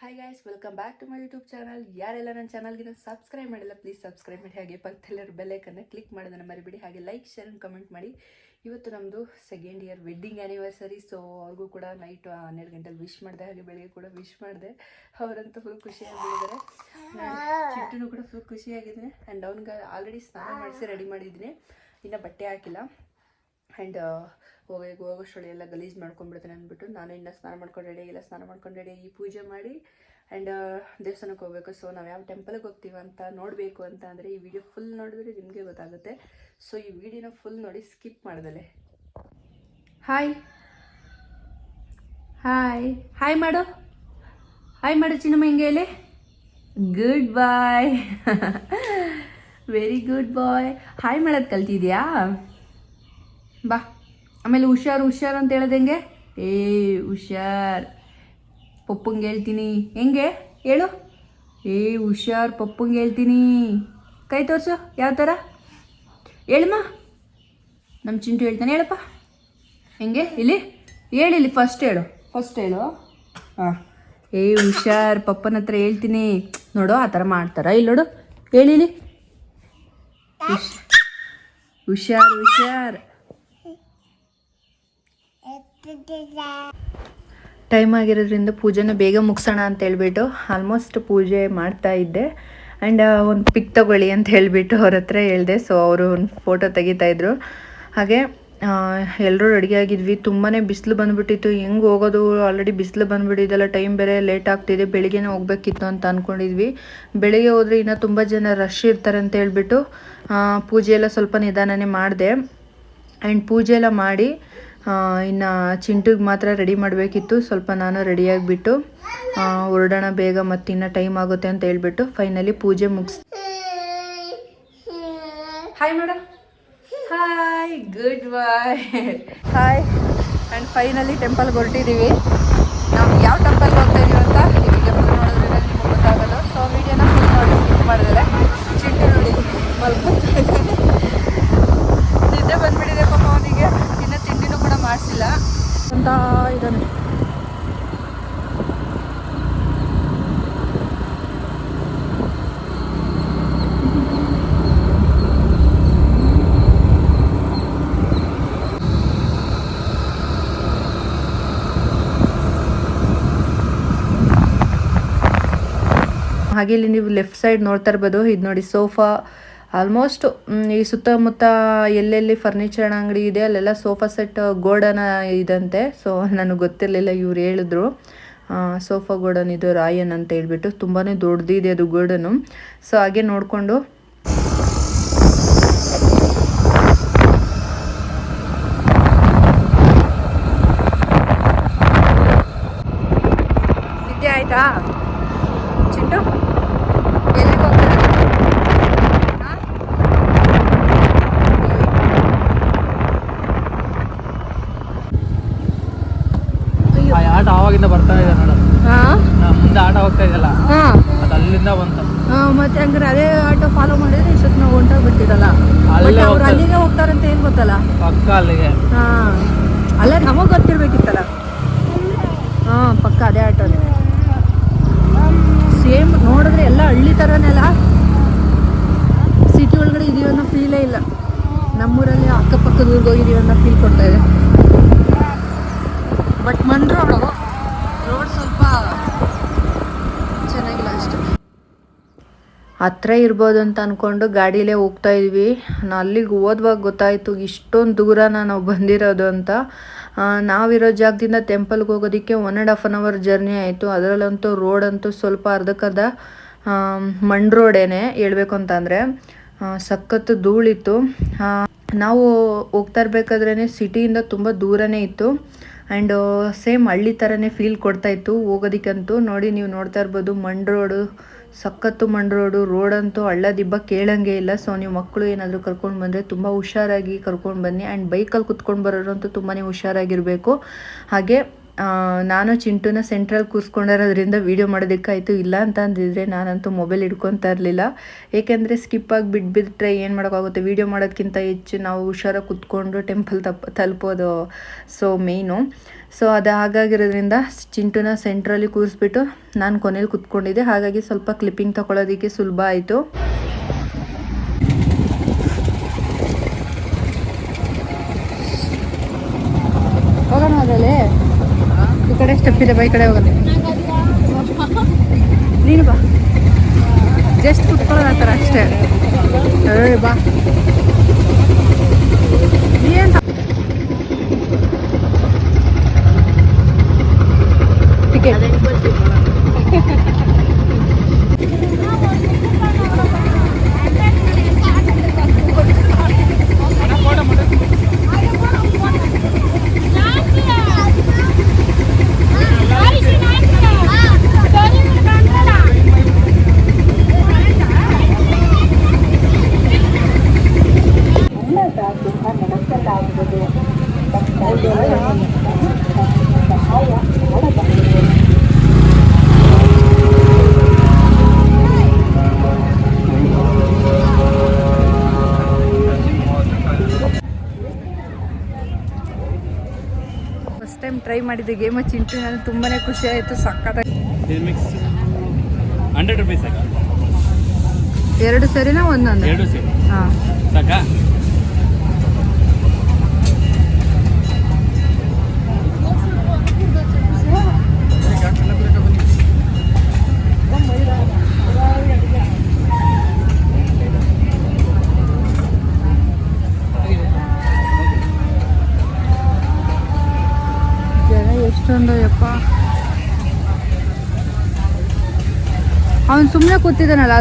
Hi guys welcome back to my YouTube channel ಯಾರೆಲ್ಲ ನನ್ನ ಚಾನಲ್ಗಿನ ಸಬ್ಸ್ಕ್ರೈಬ್ ಮಾಡಿಲ್ಲ ಪ್ಲೀಸ್ ಸಬ್ಸ್ಕ್ರೈಬ್ ಮಾಡಿ. ಹಾಗೆ ಪಕ್ಕದಲ್ಲಿರೋ ಬೆಲ್ಲೈಕನ್ನು ಕ್ಲಿಕ್ ಮಾಡೋದನ್ನು ಮರಿಬೇಡಿ. ಹಾಗೆ ಲೈಕ್ ಶೇರ್ ಅಂಡ್ ಕಮೆಂಟ್ ಮಾಡಿ. ಇವತ್ತು ನಮ್ಮದು second year wedding anniversary so ಅವ್ರಿಗೂ ಕೂಡ ನೈಟ್ ಹನ್ನೆರಡು ಗಂಟೆಲಿ ವಿಶ್ ಮಾಡಿದೆ. ಹಾಗೆ ಬೆಳಿಗ್ಗೆ ಕೂಡ ವಿಶ್ ಮಾಡಿದೆ. ಅವರಂತೂ ಫುಲ್ ಖುಷಿಯಾಗಿದ್ದಾರೆ ಚಿಟ್ಟನು ಕೂಡ ಫುಲ್ ಖುಷಿಯಾಗಿದ್ದೀನಿ ಆ್ಯಂಡ್ ಅವ್ನಿಗೆ ಆಲ್ರೆಡಿ ಸ್ನಾನ ಮಾಡಿಸಿ ರೆಡಿ ಮಾಡಿದ್ದೀನಿ. ಇನ್ನೂ ಬಟ್ಟೆ ಹಾಕಿಲ್ಲ. ಆ್ಯಂಡ್ ಹೋಗಿ ಹೋಗೋಷ್ಟೊಳಿ ಎಲ್ಲ ಗಲೀಜು ಮಾಡ್ಕೊಂಡ್ಬಿಡ್ತೇನೆ ಅಂದ್ಬಿಟ್ಟು ನಾನು ಇನ್ನೂ ಸ್ನಾನ ಮಾಡ್ಕೊಂಡು ರೆಡಿ ಇಲ್ಲ ಸ್ನಾನ ಮಾಡ್ಕೊಂಡು ರೆಡಿ ಆಗಿ ಪೂಜೆ ಮಾಡಿ ಆ್ಯಂಡ್ ದೇವಸ್ಥಾನಕ್ಕೆ ಹೋಗಬೇಕು. ಸೊ ನಾವು ಯಾವ ಟೆಂಪಲ್ಗೆ ಹೋಗ್ತೀವಿ ಅಂತ ನೋಡಬೇಕು ಅಂತ ಅಂದರೆ ಈ ವಿಡಿಯೋ ಫುಲ್ ನೋಡಿದ್ರೆ ನಿಮಗೆ ಗೊತ್ತಾಗುತ್ತೆ. ಸೊ ಈ ವಿಡಿಯೋನ ಫುಲ್ ನೋಡಿ ಸ್ಕಿಪ್ ಮಾಡ್ದಲೆ. ಹಾಯ್ ಹಾಯ್ ಹಾಯ್ ಮಾಡು. ಹಾಯ್ ಮಾಡು ಚಿನ್ನಮ್ಮ, ಹಿಂಗೆ ಹೇಳಿ good boy very good boy hi ಮಾಡೋದು ಕಲ್ತಿದ್ಯಾ? ಬಾ. ಆಮೇಲೆ ಹುಷಾರು ಹುಷಾರು ಅಂತ ಹೇಳ್ದಂಗೆ ಏ ಹುಷಾರ್. ಪಪ್ಪಂಗೆ ಹೇಳ್ತೀನಿ. ಹೆಂಗೆ? ಹೇಳು. ಏ ಹುಷಾರ್ ಪಪ್ಪಂಗೆ ಹೇಳ್ತೀನಿ. ಕೈ ತೋರಿಸು ಯಾವ ಥರ ಹೇಳಮ್ಮ ನಮ್ಮ ಚಿಂಟು ಹೇಳ್ತಾನೆ ಹೇಳಪ್ಪ. ಹೆಂಗೆ? ಇಲ್ಲಿ? ಹೇಳಿಲ್ಲಿ ಫಸ್ಟ್ ಹೇಳು. ಫಸ್ಟ್ ಹೇಳು. ಹಾಂ. ಏ ಹುಷಾರ್ ಪಪ್ಪನ ಹತ್ರ ಹೇಳ್ತೀನಿ. ನೋಡು ಆ ಥರ ಮಾಡ್ತಾರ? ಇಲ್ಲಿ ನೋಡು. ಹೇಳಿಲಿ ಹುಷಾರ್ ಹುಷಾರ್. ಟೈಮ್ ಆಗಿರೋದ್ರಿಂದ ಪೂಜೆನ ಬೇಗ ಮುಗಿಸೋಣ ಅಂತ ಹೇಳ್ಬಿಟ್ಟು ಆಲ್ಮೋಸ್ಟ್ ಪೂಜೆ ಮಾಡ್ತಾ ಇದ್ದೆ. ಆ್ಯಂಡ್ ಒಂದು ಪಿಕ್ ತಗೊಳ್ಳಿ ಅಂತ ಹೇಳಿಬಿಟ್ಟು ಅವ್ರ ಹತ್ರ ಹೇಳಿದೆ. ಸೊ ಅವರು ಒಂದು ಫೋಟೋ ತೆಗಿತಾಯಿದ್ರು ಹಾಗೆ ಎಲ್ಲರೂ ರೆಡಿ ಆಗಿದ್ವಿ. ತುಂಬಾ ಬಿಸಿಲು ಬಂದುಬಿಟ್ಟಿತ್ತು. ಹೆಂಗೆ ಹೋಗೋದು? ಆಲ್ರೆಡಿ ಬಿಸಿಲು ಬಂದುಬಿಟ್ಟಿದ್ದೆಲ್ಲ ಟೈಮ್ ಬೇರೆ ಲೇಟ್ ಆಗ್ತಿದೆ. ಬೆಳಿಗ್ಗೆನೇ ಹೋಗ್ಬೇಕಿತ್ತು ಅಂತ ಅಂದ್ಕೊಂಡಿದ್ವಿ ಬೆಳಿಗ್ಗೆ ಹೋದರೆ ಇನ್ನೂ ತುಂಬ ಜನ ರಶ್ ಇರ್ತಾರೆ ಅಂತ ಹೇಳಿಬಿಟ್ಟು ಪೂಜೆ ಎಲ್ಲ ಸ್ವಲ್ಪ ನಿಧಾನನೇ ಮಾಡಿದೆ. ಆ್ಯಂಡ್ ಪೂಜೆ ಎಲ್ಲ ಮಾಡಿ ಇನ್ನು ಚಿಂಟಿಗೆ ಮಾತ್ರ ರೆಡಿ ಮಾಡಬೇಕಿತ್ತು. ಸ್ವಲ್ಪ ನಾನು ರೆಡಿಯಾಗಿಬಿಟ್ಟು ಹೊರಡೋಣ ಬೇಗ ಮತ್ತು ಇನ್ನು ಟೈಮ್ ಆಗುತ್ತೆ ಅಂತ ಹೇಳ್ಬಿಟ್ಟು ಫೈನಲಿ ಪೂಜೆ ಮುಗಿಸ್ hi madam hi good boy hi and finally ಟೆಂಪಲ್ಗೆ ಹೊರಟಿದ್ದೀವಿ ನಾವು ಯಾವ ಟೆಂಪಲ್ಗೆ ಹೋಗ್ತಾ ಇದೀವಿ ಅಂತ ಈ ವಿಡಿಯೋ ಫುಲ್ ನೋಡಿದ್ರೆ ನಿಮ್ಗೆ ಗೊತ್ತಾಗೋದು ಸೊ ವಿಡಿಯೋನ ಫುಲ್ ನೋಡಿ ಸ್ಕಿಪ್ ಮಾಡಿದ್ರೆ ಚಿಂಟು ನೋಡಿ ಮಲ್ಕೊತಾ ಇದ್ದಾನೆ ನಿದ್ದೆ ಬಂದ್ಬಿಟ್ಟಿದೆ ಪಾಪ ಅವನಿಗೆ ಇನ್ನು ತಿಂಡಿನೂ ಕೂಡ ಮಾಡಿಸಿಲ್ಲ ಅಂತ ಇದ್ದಾನೆ. ಹಾಗೆ ಇಲ್ಲಿ ನೀವು ಲೆಫ್ಟ್ ಸೈಡ್ ನೋಡ್ತಾ ಇರ್ಬೋದು. ಇದು ನೋಡಿ ಸೋಫಾ ಆಲ್ಮೋಸ್ಟ್ ಈ ಸುತ್ತಮುತ್ತ ಎಲ್ಲೆಲ್ಲಿ ಫರ್ನಿಚರ್ ಅಂಗಡಿ ಇದೆ, ಅಲ್ಲೆಲ್ಲ ಸೋಫಾ ಸೆಟ್ ಗೋಡನ ಇದಂತೆ. ಸೊ ನನಗೆ ಗೊತ್ತಿರಲಿಲ್ಲ ಇವ್ರು ಹೇಳಿದ್ರು. ಸೋಫಾ ಗೋಡನ್ ಇದು ರಾಯನ್ ಅಂತ ಹೇಳ್ಬಿಟ್ಟು. ತುಂಬಾ ದೊಡ್ಡದಿದೆ ಅದು ಗೋಡನು. ಸೊ ಹಾಗೆ ನೋಡಿಕೊಂಡು ನಿದ್ದೆ ಆಯ್ತಾ ಚಿಂಟು ಎಲ್ಲಿಗೆ ಹೋಗ್ತಾರೆ ಆ ಆಟ ಆವಾಗಿಂದ ಬರ್ತಾ ಇದೆ ನೋಡು ಹಾಂ ನಾ ಮುಂದೆ ಆಟ ಹೋಗ್ತಾ ಇದೆಯಲ್ಲ ಹಾಂ ಅದು ಅಲ್ಲಿಂದ ಬಂತು ಮತ್ತೆ ಹಂಗಾರೆ ಅದೇ ಆಟೋ ಫಾಲೋ ಮಾಡಿದ್ರೆ ಇಷ್ಟೊತ್ತು ನಾವು ಹೊಂಟೋಗ್ಬಿಟ್ಟಿರಲ್ಲ ಅಲ್ಲೇ ಬಟ್ ಅವ್ರು ಹೋಗ್ತಾರೆ. ಅಲ್ಲಿಗೆ ಹೋಗ್ತಾರಂತ ಏನು ಗೊತ್ತಲ್ಲ? ಪಕ್ಕ ಅಲ್ಲಿಗೆ. ಹಾಂ. ಅಲ್ಲ ನಮಗೆ ಗೊತ್ತಿರ್ಬೇಕಿತ್ತಲ್ಲ. ಹಾ ಪಕ್ಕ ಅದೇ ಆಟೋನೇ ಸೇಮ್ ನೋಡಿದ್ರೆ ಎಲ್ಲ ಹಳ್ಳಿ ಥರನೆಲ್ಲ ಸಿಟಿ ಒಳಗಡೆ ಇದೀವಿ ಅನ್ನೋ ಫೀಲೇ ಇಲ್ಲ. ನಮ್ಮೂರಲ್ಲಿ ಅಕ್ಕಪಕ್ಕದ ಊರಿಗೆ ಹೋಗಿದೀವಿ ಅನ್ನೋ ಫೀಲ್ ಕೊಡ್ತಾ ಇದೆ. ಬಟ್ ಮಣ್ ರೋಡು ರೋಡ್ ಸ್ವಲ್ಪ ಚೆನ್ನಾಗಿಲ್ಲ ಅಷ್ಟೇ ಹತ್ರ ಇರ್ಬೋದು ಅಂತ ಅಂದ್ಕೊಂಡು ಗಾಡೀಲೇ ಹೋಗ್ತಾ ಇದ್ವಿ. ಅಲ್ಲಿಗೆ ಹೋದ್ವಾಗ ಗೊತ್ತಾಯಿತು ಇಷ್ಟೊಂದು ದೂರನ ನಾವು ಬಂದಿರೋದು ಅಂತ. ನಾವಿರೋ ಜಾಗದಿಂದ ಟೆಂಪಲ್ಗೆ ಹೋಗೋದಕ್ಕೆ one and half an hour journey ಆಯಿತು. ಅದರಲ್ಲಂತೂ ಅಂತೂ ಸ್ವಲ್ಪ ಅರ್ಧಕ್ಕರ್ಧ ಮಣ್ ರೋಡೇನೆ ಹೇಳ್ಬೇಕು ಅಂತಂದರೆ ಸಖತ್ತು ಧೂಳಿತ್ತು. ನಾವು ಹೋಗ್ತಾ ಇರ್ಬೇಕಾದ್ರೇ ಸಿಟಿಯಿಂದ ತುಂಬ ದೂರನೇ ಇತ್ತು. ಆ್ಯಂಡ್ ಸೇಮ್ ಹಳ್ಳಿ ಥರನೇ ಫೀಲ್ ಕೊಡ್ತಾ ಇತ್ತು. ಹೋಗೋದಕ್ಕಂತೂ ನೋಡಿ ನೀವು ನೋಡ್ತಾ ಇರ್ಬೋದು, ಮಣ್ ರೋಡು, ಸಖತ್ತು ಮಣ್ ರೋಡು ರೋಡಂತೂ ಹಳ್ಳ ದಿಬ್ಬ ಕೇಳಂಗೆ ಇಲ್ಲ. ಸೊ ನೀವು ಮಕ್ಕಳು ಏನಾದರೂ ಕರ್ಕೊಂಡು ಬಂದರೆ ತುಂಬ ಹುಷಾರಾಗಿ ಕರ್ಕೊಂಡು ಬನ್ನಿ. ಆ್ಯಂಡ್ ಬೈಕಲ್ಲಿ ಕುತ್ಕೊಂಡು ಬರೋರಂತೂ ತುಂಬಾ ಹುಷಾರಾಗಿರಬೇಕು. ಹಾಗೆ ನಾನು ಚಿಂಟುನ ಸೆಂಟ್ರಲ್ ಕೂರಿಸ್ಕೊಂಡಿರೋದ್ರಿಂದ ವೀಡಿಯೋ ಮಾಡೋದಕ್ಕಾಯಿತು, ಇಲ್ಲ ಅಂತ ಅಂದಿದ್ರೆ ನಾನಂತೂ ಮೊಬೈಲ್ ಹಿಡ್ಕೊತಾ ಇರಲಿಲ್ಲ. ಏಕೆಂದರೆ ಸ್ಕಿಪ್ ಆಗಿ ಬಿಟ್ಬಿಟ್ರೆ ಏನು ಮಾಡೋಕ್ಕಾಗುತ್ತೆ? ವೀಡಿಯೋ ಮಾಡೋದಕ್ಕಿಂತ ಹೆಚ್ಚು ನಾವು ಹುಷಾರಾಗಿ ಕುತ್ಕೊಂಡು ಟೆಂಪಲ್ ತಪ್ಪ ತಲುಪೋದು ಸೊ ಮೇಯ್ನು ಸೊ ಅದು ಹಾಗಾಗಿರೋದ್ರಿಂದ ಚಿಂಟುನ ಸೆಂಟ್ರಲ್ಲಿ ಕೂರಿಸ್ಬಿಟ್ಟು ನಾನು ಕೊನೆಯಲ್ಲಿ ಕುತ್ಕೊಂಡಿದ್ದೆ. ಹಾಗಾಗಿ ಸ್ವಲ್ಪ ಕ್ಲಿಪ್ಪಿಂಗ್ ತಗೊಳ್ಳೋದಕ್ಕೆ ಸುಲಭ ಆಯಿತು. ಸ್ಟೆಪ್ ಇದೆ ಕಡೆ ಹೋಗಲ್ಲ ನೀನು ಬಾ. ಜಸ್ಟ್ ಕುತ್ಕೊಳ್ಳೋದು ಆ ಥರ ಅಷ್ಟೇ. ಏ ಬಾ. ಏನು ಟಿಕೆಟ್ ಫಸ್ಟ್ ಟೈಮ್ ಟ್ರೈ ಮಾಡಿದ್ದೆ ಗೇಮ ಚಿಂಟು ನನಗೆ ತುಂಬಾ ಖುಷಿ ಆಯಿತು ಸಕ್ಕತ್ತಾಗಿ ಹಂಡ್ರೆಡ್ ರುಪೀಸ್ ಎರಡು ಸರಿನಾ ಒಂದೊಂದು? ಎರಡು ಸೇರಿ. ಹಾಂ. ಸಾಕಾ? ಎಷ್ಟೊಂದು ಯಪ್ಪ. ಅವನು ಸುಮ್ಮನೆ ಕೂತಿದ್ದಾನಲ್ಲ